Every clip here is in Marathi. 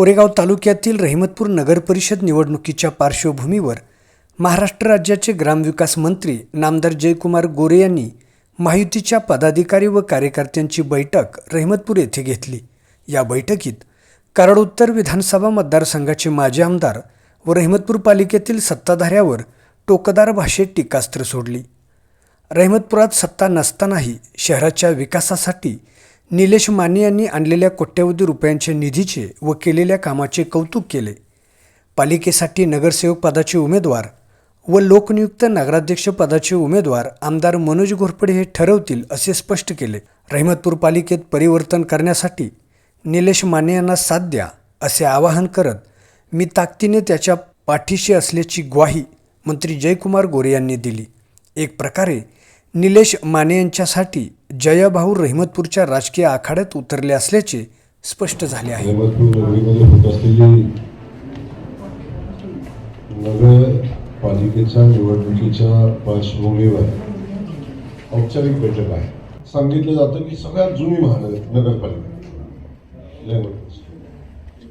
कोरेगाव तालुक्यातील रहिमतपूर नगर परिषद निवडणुकीच्या पार्श्वभूमीवर महाराष्ट्र राज्याचे ग्रामविकास मंत्री नामदार जयकुमार गोरे यांनी महायुतीच्या पदाधिकारी व कार्यकर्त्यांची बैठक रहिमतपूर येथे घेतली. या बैठकीत कराड उत्तर विधानसभा मतदारसंघाचे माजी आमदार व रहिमतपूर पालिकेतील सत्ताधाऱ्यावर टोकदार भाषेत टीकास्त्र सोडली. रहिमतपुरात सत्ता नसतानाही शहराच्या विकासासाठी निलेश माने यांनी आणलेल्या कोट्यवधी रुपयांच्या निधीचे व केलेल्या कामाचे कौतुक केले. पालिकेसाठी नगरसेवक पदाचे उमेदवार व लोकनियुक्त नगराध्यक्ष पदाचे उमेदवार आमदार मनोज घोरपडे हे ठरवतील असे स्पष्ट केले. रहिमतपूर पालिकेत परिवर्तन करण्यासाठी निलेश माने यांना साथ द्या असे आवाहन करत मी ताकदीने त्याच्या पाठीशी असल्याची ग्वाही मंत्री जयकुमार गोरे यांनी दिली. एक प्रकारे निलेश माने यांच्यासाठी जयाभाऊ रहिमतपूरच्या राजकीय आखाड्यात उतरले असल्याचे स्पष्ट झाले आहे. नगरपालिकेच्या निवडणुकीच्या पार्श्वभूमीवर औपचारिक बैठक आहे. सांगितलं जातं की सगळ्यात जुनी महानगर नगरपालिका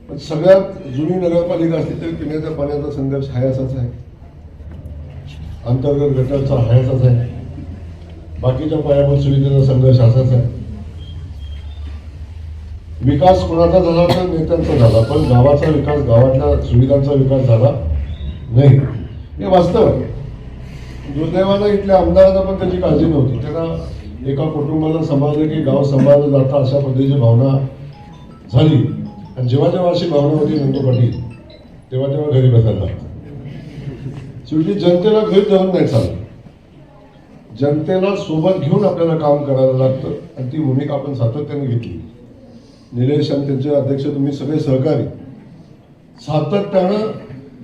पण सगळ्यात जुनी नगरपालिका असली तरी पिण्याच्या पाण्याचा संघर्ष हायाचाच आहे. अंतर्गत गटाचा हायाचाच आहे. बाकीच्या पायाभूत सुविधेचा संघर्ष असाच आहे. विकास कोणाचा झाला तर नेत्यांचा झाला पण गावाचा विकास गावातल्या सुविधांचा विकास झाला नाही. हे वास्तव आहे. दुर्दैवानं इथल्या आमदारांना पण त्याची काळजी नव्हती. त्यांना एका कुटुंबाला सांभाळलं की गाव सांभाळलं जातं अशा पद्धतीची भावना झाली. आणि जेव्हा जेव्हा अशी भावना होती नंदू पाटील तेव्हा तेव्हा घरी बसायला लागतं शेवटी जनतेला घरी जाऊन नाही चालत. जनतेला सोबत घेऊन आपल्याला काम करायला लागतं. आणि ती भूमिका आपण सातत्याने घेतली. निलेश आणि त्यांचे अध्यक्ष तुम्ही सगळे सहकारी. सातत्यानं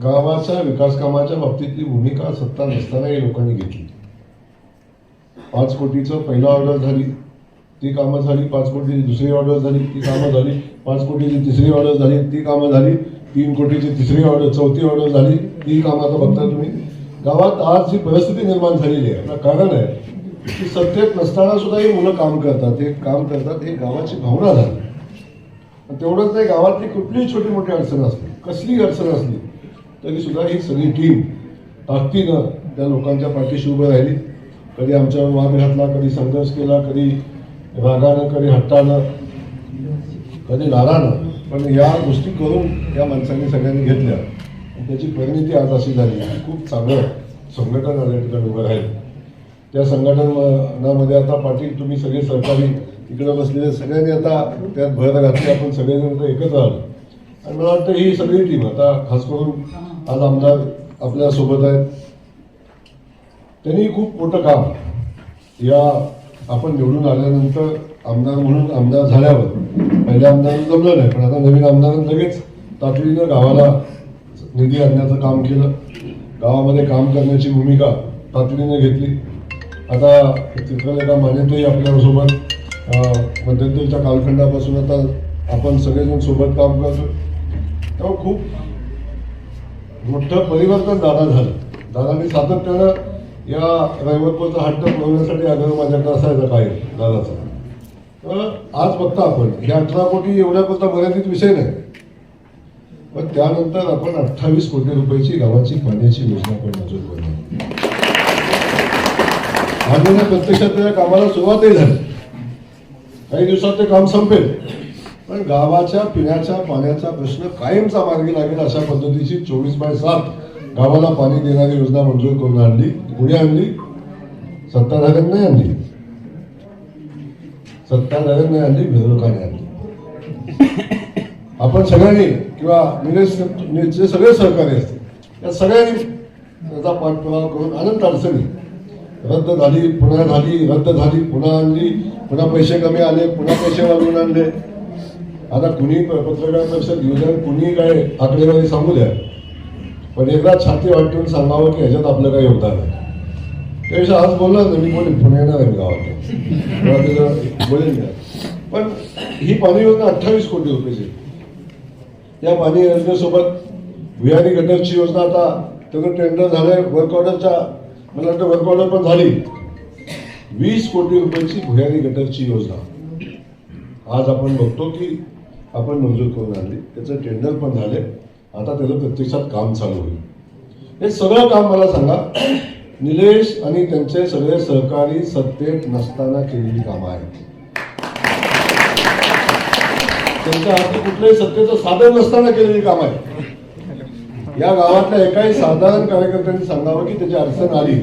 गावाच्या विकास कामाच्या बाबतीतली भूमिका सत्ता नसतानाही लोकांनी घेतली. पाच कोटीचं पहिला ऑर्डर झाली ती कामं झाली पाच कोटीची दुसरी ऑर्डर झाली ती कामं झाली. पाच कोटीची तिसरी ऑर्डर झाली ती कामं झाली. तीन कोटीची तिसरी ऑर्डर चौथी ऑर्डर झाली. ती कामं आता बघता तुम्ही. गावात आज जी परिस्थिती निर्माण झालेली आहे याला कारण आहे की सत्तेत नसताना सुद्धा ही मुलं काम करतात. हे काम करतात हे गावाची भावना झाली. तेवढंच नाही गावातली कुठलीही छोटी मोठी अडचण असली कसलीही अडचण असली तरी सुद्धा ही सगळी टीम ताकदीनं त्या लोकांच्या पाठीशी उभं राहिली. कधी आमच्यावर वाद घातला कधी संघर्ष केला कधी रागानं कधी हट्टानं कधी लाडानं पण या गोष्टी करून या माणसांनी सगळ्यांनी घेतल्या. त्याची परिणिती आज अशी झाली की खूप चांगलं संघटन या ठिकाणी उभं राहील. त्या संघटनामध्ये आता पाटील तुम्ही सगळे सरकारी तिकडे बसलेले सगळ्यांनी आता त्यात भर घातली आपण सगळेजण तर एकत्र आलो आणि मला वाटतं ही सगळी टीम आता खास करून आज आमदार आपल्यासोबत आहेत. त्यांनी खूप मोठं काम या आपण निवडून आल्यानंतर आमदार म्हणून आमदार झाल्यावर. पहिल्या आमदार जमलं नाही पण आता नवीन आमदार लगेच तातडीनं गावाला निधी आणण्याचं काम केलं. गावामध्ये काम करण्याची भूमिका तातडीने घेतली. आता चित्रलेखा मान्यतोही आपल्यासोबत अं, मध्यंतरीच्या कालखंडापासून आता आपण सगळेजण सोबत काम करतो तेव्हा खूप मोठं परिवर्तन दादा झालं. दादांनी सातत्यानं या रविवारचा हट्ट पुरवण्यासाठी आग्रह माझ्याकडे असायचा काय दादाचा. तर आज बघता आपण हे अठरा कोटी एवढ्यापुरता मर्यादित विषय नाही. पण त्यानंतर आपण अठ्ठावीस कोटी रुपयाची गावाची पाण्याची योजना पण मंजूर करणार आणि प्रत्यक्षात त्या कामाला सुरुवातही झाली. काही दिवसात ते काम संपेल. पण गावाच्या पिण्याच्या पाण्याचा प्रश्न कायमचा मार्गी लागेल अशा पद्धतीची चोवीस बाय सात गावाला पाणी देणारी योजना मंजूर करून आणली पुढे आणली सत्ताधाऱ्यांनी आणली. सत्ताधाऱ्यांनी आणली विरोधकांनी आणली. आपण सगळ्यांनी किंवा निलेश जे सगळे सहकारी असतील या सगळ्यांनी त्याचा पाठपुरावा करून अनंत अडचणी रद्द झाली पुन्हा झाली रद्द झाली पुन्हा आणली पुन्हा पैसे कमी आले पुन्हा पैसे वाढवून आणले. आता कुणी पत्रकार परिषद घेऊ द्या कुणी काय आकडेवारी सांगू द्या. पण एकदा छाती वाटून सांगावं की ह्याच्यात आपलं काही योगदान आहे. त्यापेक्षा आज बोलला ना मी बोलेन पुणे येणार आहे गावात बोलेन पण ही पाणी योजना अठ्ठावीस कोटी रुपयाची. या पाणी योजनेसोबत विहारी गटरची योजना आता त्याचं टेंडर झालंय. वर्क ऑर्डरच्या मला वाटतं वर्क ऑर्डर पण झाली. वीस कोटी रुपयाची भुयारी गटरची योजना. आज आपण बघतो की आपण मंजूर करून आणली. त्याचं टेंडर पण झाले. आता त्याचं प्रत्यक्षात काम चालू होईल. हे सगळं काम मला सांगा. निलेश आणि त्यांचे सगळे सहकारी सत्तेत नसताना केलेली कामं आहेत. त्यांच्या हाती कुठल्याही सत्तेचं साधन नसताना केलेली काम आहे. या गावातल्या एकाही साधारण कार्यकर्त्यांनी सांगावं की त्याची अडचण आली.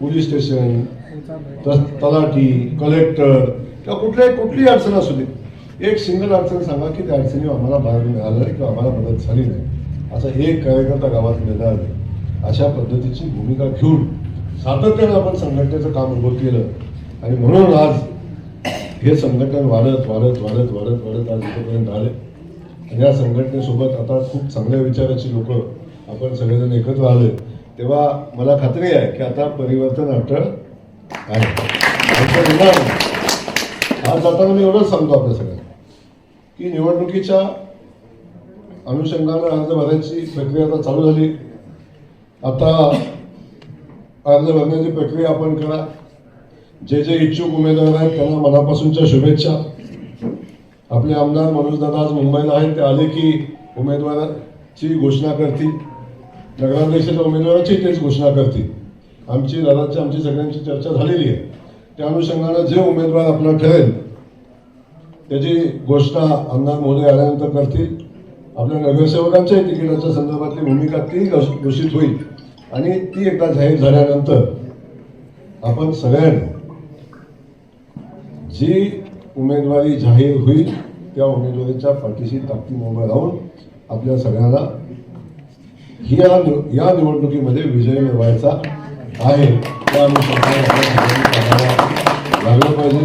पोलीस स्टेशन तलाठी कलेक्टर किंवा कुठल्याही कुठलीही अडचण असू दे. एक सिंगल अडचण सांगा की त्या अडचणी आम्हाला बाहेर मिळालं किंवा आम्हाला मदत झाली नाही. असा एक कार्यकर्ता गावात मिळणार नाही अशा पद्धतीची भूमिका घेऊन सातत्यानं आपण संघटनेचं काम उभं केलं. आणि म्हणून आज हे संघटन वाढत वाढत वाढत वाढत वाढत आज इथपर्यंत आले आणि या संघटनेसोबत आता खूप चांगल्या विचाराची लोक आपण सगळेजण एकत्र आले तेव्हा मला खात्री आहे की आता परिवर्तन अटळ आहे. आज जाताना मी एवढंच सांगतो आपल्या सगळ्यांना की निवडणुकीच्या अनुषंगानं अर्ज भरायची प्रक्रिया आता चालू झाली. आता अर्ज भरण्याची प्रक्रिया आपण करा. जे जे इच्छुक उमेदवार आहेत त्यांना मनापासूनच्या शुभेच्छा. आपले आमदार मनोजदादा आज मुंबईला आहेत ते आले की उमेदवाराची घोषणा करतील. नगराध्यक्षाच्या उमेदवाराची तेच घोषणा करतील. आमची दादाची आमची सगळ्यांची चर्चा झालेली आहे. त्या अनुषंगानं जे उमेदवार आपला ठरेल त्याची घोषणा आमदार मोदी आल्यानंतर करतील. आपल्या नगरसेवकांच्याही तिकिटाच्या संदर्भातली भूमिका ती घोषित होईल. आणि ती एकदा जाहीर झाल्यानंतर आपण सगळ्यांनी जी उमेदवारी जाहीर होईल त्या उमेदवारीच्या पाठीशी ताकदीने उभं राहून आपल्या सगळ्यांना ही या निव- या निवडणुकीमध्ये विजय मिळवायचा आहे. त्या अनुषंगाने लागलं पाहिजे.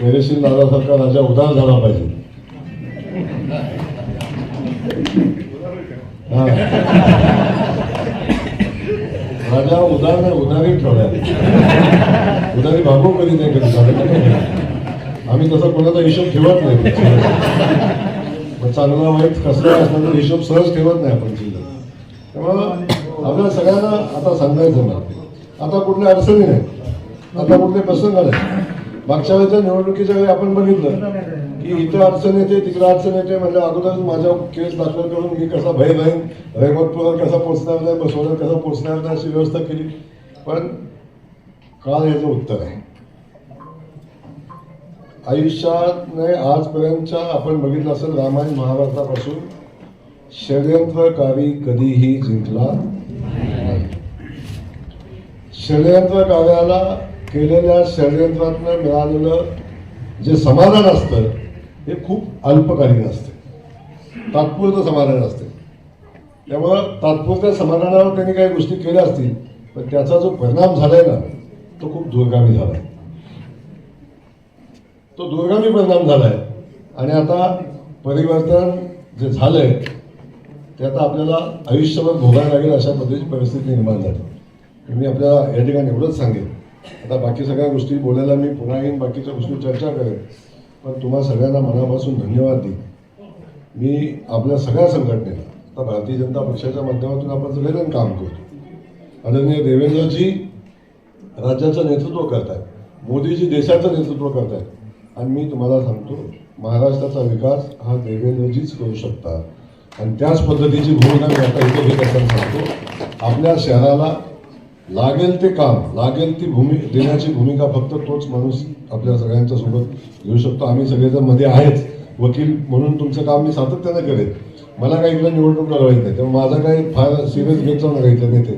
धैर्यशील दादासारखा राजा उदार झाला पाहिजे. हा. उदार नाही उदारी ठेवलाय उदारी भागू कधी नाही कधी? आम्ही तसा कोणाचा हिशोब ठेवत नाही. चांगला वाईट कसला असला तर हिशोब सहज ठेवत नाही आपण जिल्ह्यात. त्यामुळं आपल्या सगळ्यांना आता सांगायचं मला. आता कुठल्या अडचणी नाही आता कुठले प्रसंग नाही मागच्या वेळेच्या निवडणुकीच्या वेळी आपण बघितलं की इथं अडचण येते तिकडे अडचण येते म्हणजे अगोदर माझ्या केस दाखल करून मी कसा भय राहीन रेमतपुरात कसा पोचणार नाही बसवण्यात कसा पोचणार नाही अशी व्यवस्था केली. पण काल याचं उत्तर आहे? आयुष्यात नाही आजपर्यंतच्या आपण बघितलं असेल रामायण महाभारतापासून षडयंत्रकारी कधीही जिंकला नाही. केलेल्या षडयंत्रातनं मिळालेलं जे समाधान असतं हे खूप अल्पकालीन असते. तात्पुरतं समाधान असते. त्यामुळं तात्पुरत्या समाधानावर त्यांनी काही गोष्टी केल्या असतील पण त्याचा जो परिणाम झालाय ना तो खूप दूरगामी झालाय. तो दुर्गामी परिणाम झालाय. आणि आता परिवर्तन जे झालंय ते आता आपल्याला आयुष्यभर भोगायला लागेल अशा पद्धतीची परिस्थिती निर्माण झाली. मी आपल्याला या ठिकाणी एवढंच सांगेन. आता बाकी सगळ्या गोष्टी बोलायला मी पुन्हा येईन बाकीच्या गोष्टी चर्चा करेन. पण तुम्हा सगळ्यांना मनापासून धन्यवाद देईन. मी आपल्या सगळ्या संघटनेला आता भारतीय जनता पक्षाच्या माध्यमातून आपण सगळेजण काम करतो. आदरणीय देवेंद्रजी राज्याचं नेतृत्व करतायत मोदीजी देशाचं नेतृत्व करतायत. आणि मी तुम्हाला सांगतो महाराष्ट्राचा विकास हा देवेंद्रजीच करू शकतात. आणि त्याच पद्धतीची भूमिका मी आता इथे घेत असताना सांगतो. आपल्या शहराला लागेल ते काम लागेल ती भूमी देण्याची भूमिका फक्त तोच माणूस आपल्या सगळ्यांच्या सोबत घेऊ शकतो. आम्ही सगळेजणमध्ये आहेच वकील म्हणून तुमचं काम मी सातत्यानं करेन. मला काही इकडे निवडणूक लढवायची नाही तेव्हा माझं काही फार सिरियस घेत जाऊ नका इथं नेते.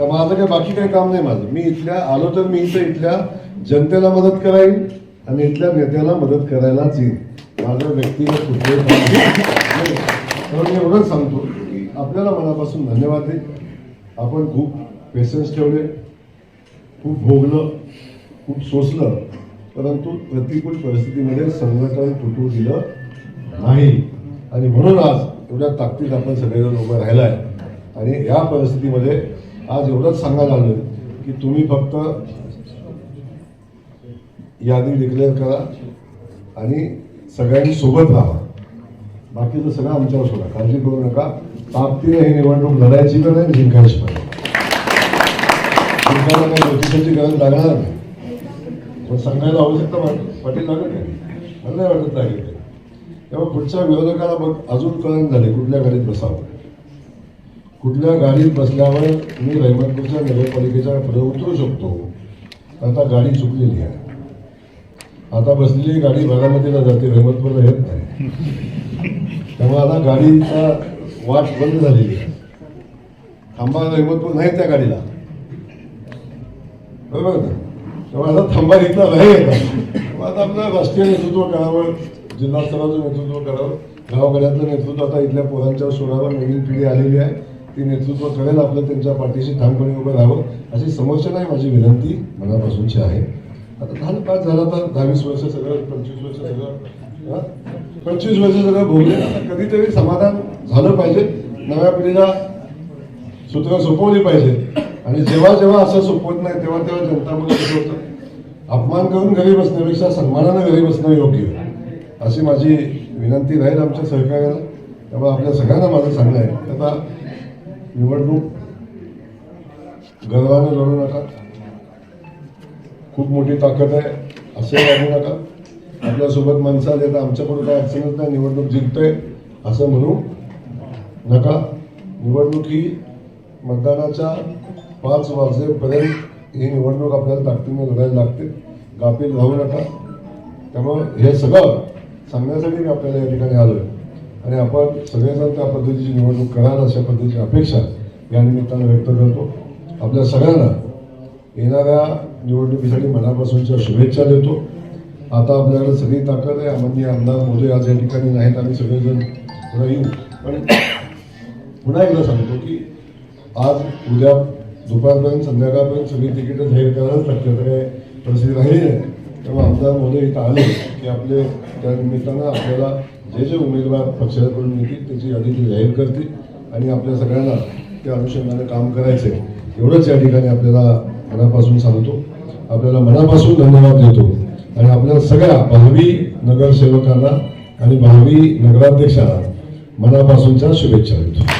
माझं काही बाकी काही काम नाही माझं. मी इथल्या आलो तर मी इथं इथल्या जनतेला मदत कराईन आणि इथल्या नेत्याला मदत करायलाच येईन. माझं व्यक्तिगत कुठलंही काम नाही. तर मी एवढंच सांगतो. की आपल्याला मनापासून धन्यवाद दे आपण खूप पेशन्स ठेवले खूप भोगलं खूप सोसलं परंतु प्रतिकूल परिस्थितीमध्ये संघटन तुटू दिलं नाही. आणि म्हणून आज एवढ्या ताकदीत आपण सगळेजण उभं राहिला आहे आणि या परिस्थितीमध्ये आज एवढंच सांगायला आलं की तुम्ही फक्त यादी डिक्लेअर करा आणि सगळ्यांनी सोबत राहा. बाकीचं सगळं आमच्यावर सोडा. काळजी करू नका. बाबतीने ही निवडणूक लढायची तर नाही जिंकायची पाहिजे जिंकायला काही ज्योतिषाची गरज लागणार नाही. पण सांगायला आवश्यकता वाट- पाटील लागत नाही. मला नाही वाटत लागेल तेव्हा पुढच्या विरोधकाला बघ अजून कळण झाले कुठल्या गाडीत बसावं. कुठल्या गाडीत बसल्यावर मी रहिमतपूरच्या नगरपालिकेच्या पुढे उतरू शकतो. आता गाडी चुकलेली आहे. आता बसलेली गाडी बारामतीला जाते रहिमतपूरला येत नाही. त्यामुळे आता गाडीचा वाट बंद झालेली आहे थांबा पण नाही त्या गाडीला. बरोबर ना तेव्हा आता थांबा इथला नाही मग आता आपलं राष्ट्रीय नेतृत्व करावं जिल्हा स्तराचं नेतृत्व करावं. गावकऱ्यातलं नेतृत्व आता इथल्या पोरांच्या सोडावं नवीन पिढी आलेली आहे. ती नेतृत्व करेल आपलं त्यांच्या पाठीशी ठामपणे उभं राहावं अशी समस्या नाही माझी विनंती मनापासूनची आहे. आता झालं पाच झालं तर दहावीस वर्ष सगळं पंचवीस वर्ष सगळं. पंचवीस वर्ष सगळं भोगले कधीतरी समाधान झालं पाहिजे. नव्या पिढीला सूत्र सोपवली पाहिजे. आणि जेव्हा जेव्हा असं सोपवत नाही तेव्हा तेव्हा जनता कसं होतं? अपमान करून घरी बसण्यापेक्षा सन्मानानं घरी बसणं योग्य. अशी माझी विनंती राहील आमच्या सहकार्याला. त्यामुळे आपल्या सगळ्यांना माझं सांगणं आहे. आता निवडणूक गर्वाने लढू नका. खूप मोठी ताकद आहे असे वागू नका. आपल्यासोबत माणसं आली तर आमच्याकडून काय अडचणच नाही निवडणूक जिंकतोय असं म्हणू नका. निवडणूक ही मतदानाच्या पाच वाजेपर्यंत ही निवडणूक आपल्याला ताकदीने लढायला लागते. गाफील राहू नका. त्यामुळं हे सगळं सांगण्यासाठी मी आपल्याला या ठिकाणी आलो आणि आपण सगळेजण त्या पद्धतीची निवडणूक कराल अशा पद्धतीची अपेक्षा या निमित्तानं व्यक्त करतो. आपल्या सगळ्यांना येणाऱ्या निवडणुकीसाठी मनापासूनच्या शुभेच्छा देतो. आता आपल्याकडे सगळी ताकद आहे. आम्ही आमदार मोदी आज या ठिकाणी नाहीत. आम्ही सगळेजण पुढे येऊ पण पुन्हा एकदा सांगतो की आज उद्या दुपारपर्यंत संध्याकाळपर्यंत सगळी तिकीटं जाहीर करायलाच लागते तर काही परिस्थिती राहिली नाही. तेव्हा आमदार मोदी इथं आले की आपले त्या निमित्तानं आपल्याला जे जे उमेदवार पक्षाकडून येतील त्याची यादी ते जाहीर करतील आणि आपल्या सगळ्यांना त्या अनुषंगाने काम करायचं आहे एवढंच या ठिकाणी आपल्याला मनापासून सांगतो. आपल्याला मनापासून धन्यवाद देतो. आणि आपल्या सगळ्या भावी नगरसेवकांना आणि भावी नगराध्यक्षांना मनापासूनच्या शुभेच्छा देतो.